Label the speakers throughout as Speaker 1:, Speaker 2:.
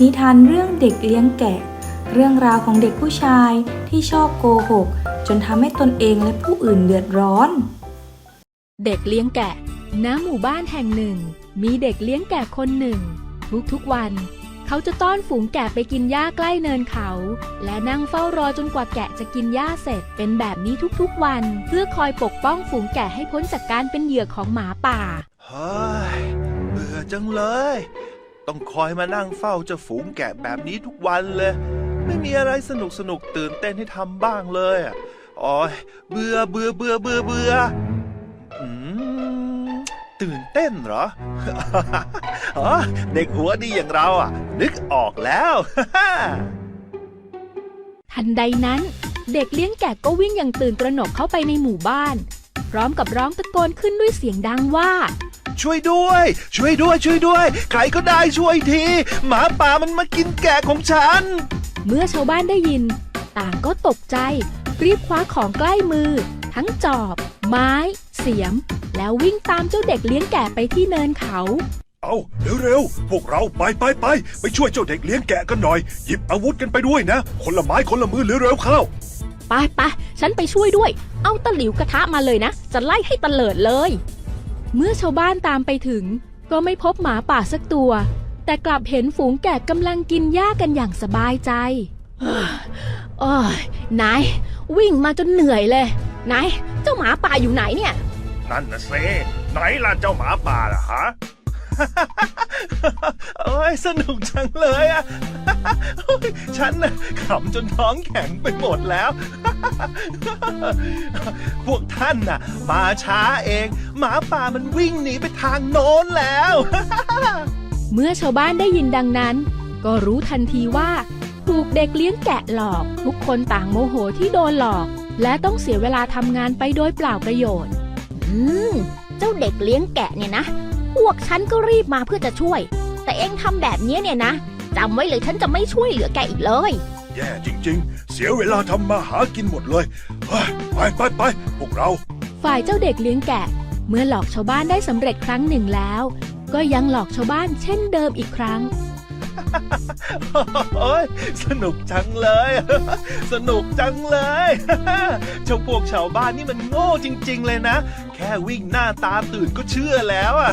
Speaker 1: นิทานเรื่องเด็กเลี้ยงแกะ เรื่องราวของเด็กผู้ชายที่ชอบโกหก จนทำให้ตนเองและผู้อื่นเดือดร้อน
Speaker 2: เด็กเลี้ยงแกะ ณ หมู่บ้านแห่งหนึ่ง มีเด็กเลี้ยงแกะคนหนึ่ง ทุกๆวัน เขาจะต้อนฝูงแกะไปกินหญ้าใกล้เนินเขา และนั่งเฝ้ารอจนกว่าแกะจะกินหญ้าเสร็จ เป็นแบบนี้ทุกๆวัน เพื่อคอยปกป้องฝูงแกะให้พ้นจากการเป็นเหยื่อของหมาป่า
Speaker 3: เฮ้ย เบื่อจังเลย ต้องคอยมานั่งเฝ้าเจ้าฝูงแกะแบบนี้ทุกวันเลย ไม่มีอะไรสนุกสนุกตื่นเต้นให้ทำบ้างเลยอะโอ้ยเบื่อเบื่อเบื่อเบื่อเบื่ออืมตื่นเต้นเหรออ๋อเด็กหัวดีอย่างเราอะ นึกออกแล้ว
Speaker 2: ทันใดนั้น เด็กเลี้ยงแกะก็วิ่งอย่างตื่นตระหนกเข้าไปในหมู่บ้าน พร้อมกับร้องตะโกนขึ้นด้วยเสียงดังว่า
Speaker 3: ช่วยด้วย ช่วยด้วยช่วยด้วย ใครก็ได้ช่วยที หมาป่ามันมากินแกะของฉัน
Speaker 2: เมื่อชาวบ้านได้ยิน ต่างก็ตกใจ รีบคว้าของใกล้มือ ทั้งจอบ ไม้ เสียม แล้ววิ่งตามเจ้าเด็กเลี้ยงแกะไปที่เนินเขา
Speaker 4: เอาเร็วๆพวกเราไปไปไปไปช่วยเจ้าเด็กเลี้ยงแกะกันหน่อย หยิบอาวุธกันไปด้วยนะ คนละไม้คนละมือเร็วๆเข้า
Speaker 2: ไปไปฉันไปช่วยด้วย เอาตะหลิวกระทะมาเลยนะ จะไล่ให้ตะเลิดเลย เมื่อชาวบ้านตามไปถึง ก็ไม่พบหมาป่าสักตัว แต่กลับเห็นฝูงแกะกำลังกินหญ้ากันอย่างสบายใจโอ้ยนายวิ่งมาจนเหนื่อยเลยนายเจ้าหมาป่าอยู่ไหนเนี่ย
Speaker 4: นั่นนะเซไหนล่ะเจ้าหมาป่าล่ะฮะ
Speaker 3: โอ้ยสนุกจังเลยอะโอ้ย ฉันน่ะขำจนท้องแข็งไปหมดแล้ว พวกท่านน่ะ มาช้าเอง หมาป่ามันวิ่งหนีไปทางโน้นแล้ว
Speaker 2: เมื่อชาวบ้านได้ยินดังนั้น ก็รู้ทันทีว่า ถูกเด็กเลี้ยงแกะหลอก ทุกคนต่างโมโหที่โดนหลอก และต้องเสียเวลาทำงานไปโดยเปล่าประโยชน์ อืม เจ้าเด็กเลี้ยงแกะเนี่ยนะ พวกฉันก็รีบมาเพื่อจะช่วย แต่เองทำแบบนี้เนี่ยนะ จำไว้เลยฉันจะไม่ช่วยเหลือแกอีกเลย
Speaker 4: แย่จริงๆ เสียเวลาทำมาหากินหมดเลยเฮ้ยไปไปไปพวกเรา
Speaker 2: ฝ่ายเจ้าเด็กเลี้ยงแกะ เมื่อหลอกชาวบ้านได้สำเร็จครั้งหนึ่งแล้ว ก็ยังหลอกชาวบ้านเช่นเดิมอีกครั้ง
Speaker 3: โอ้ยสนุกจังเลย สนุกจังเลย เจ้าพวกชาวบ้านนี่มันโง่จริง ๆ เลยนะ แค่วิ่งหน้าตาตื่นก็เชื่อแล้วอะ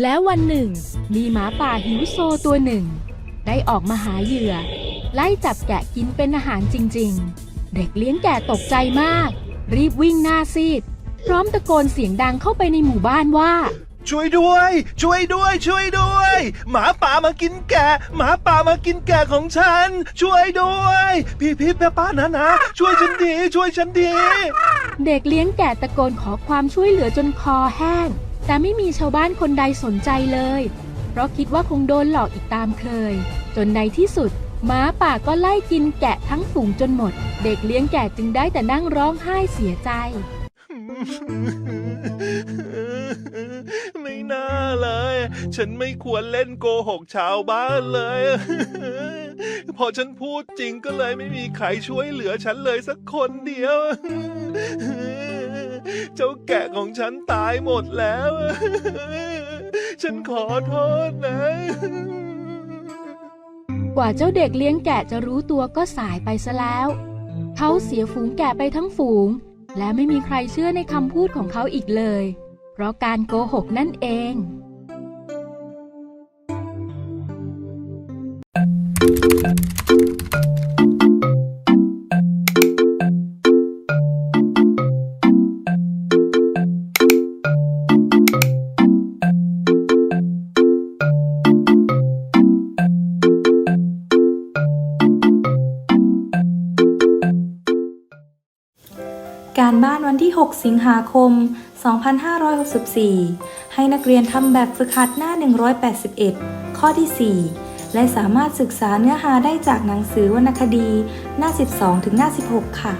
Speaker 2: แล้ววันหนึ่ง มีหมาป่าหิวโซตัวหนึ่ง ได้ออกมาหาเหยื่อ ไล่จับแกะกินเป็นอาหารจริง ๆ เด็กเลี้ยงแกะตกใจมาก รีบวิ่งหน้าซีด พร้อมตะโกนเสียงดังเข้าไปในหมู่บ้านว่า
Speaker 3: ช่วยด้วย ช่วยด้วย ช่วยด้วย หมาป่ามากินแกะ หมาป่ามากินแกะของฉัน ช่วยด้วย พี่พี่ป้าป้านะนะ ช่วยฉันดีช่วยฉันดี
Speaker 2: เด็กเลี้ยงแกะตะโกนขอความช่วยเหลือจนคอแห้ง แต่ไม่มีชาวบ้านคนใดสนใจเลย เพราะคิดว่าคงโดนหลอกอีกตามเคย จนในที่สุดหมาป่าก็ไล่กินแกะทั้งฝูงจนหมด เด็กเลี้ยงแกะจึงได้แต่นั่งร้องไห้เสียใจ
Speaker 3: ไม่น่าเลย ฉันไม่ควรเล่นโกหกชาวบ้านเลย พอฉันพูดจริงก็เลยไม่มีใครช่วยเหลือฉันเลยสักคนเดียว เจ้าแกะของฉันตายหมดแล้ว ฉันขอโทษนะ
Speaker 2: กว่าเจ้าเด็กเลี้ยงแกะจะรู้ตัวก็สายไปซะแล้ว เขาเสียฝูงแกะไปทั้งฝูง และไม่มีใครเชื่อในคำพูดของเขาอีกเลย เพราะการโกหกนั่นเอง
Speaker 1: การบ้านวันที่ 6 สิงหาคม 2564 ให้นักเรียนทำแบบฝึกหัดหน้า 181 ข้อที่ 4 และสามารถศึกษาเนื้อหาได้จากหนังสือวรรณคดี หน้า 12 ถึงหน้า 16 ค่ะ